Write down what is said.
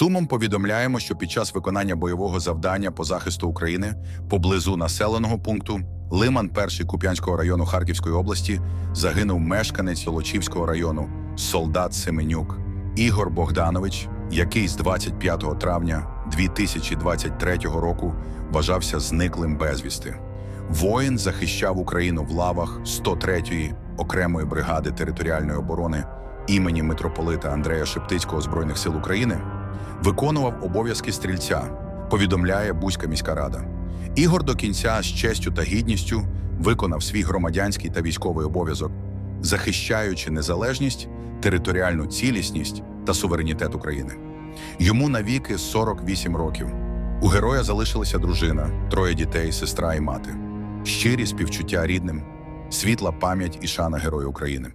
сумом повідомляємо, що під час виконання бойового завдання по захисту України поблизу населеного пункту Лиман, перший Куп'янського району Харківської області, загинув мешканець Лочівського району, солдат Семенюк Ігор Богданович, який з 25 травня 2023 року вважався зниклим безвісти. Воїн захищав Україну в лавах 103-ї окремої бригади територіальної оборони імені митрополита Андрея Шептицького Збройних сил України, виконував обов'язки стрільця, повідомляє Бузька міська рада. Ігор до кінця з честю та гідністю виконав свій громадянський та військовий обов'язок, захищаючи незалежність, територіальну цілісність та суверенітет України. Йому навіки 48 років. У героя залишилася дружина, троє дітей, сестра і мати. Щирі співчуття рідним, світла пам'ять і шана Герою України.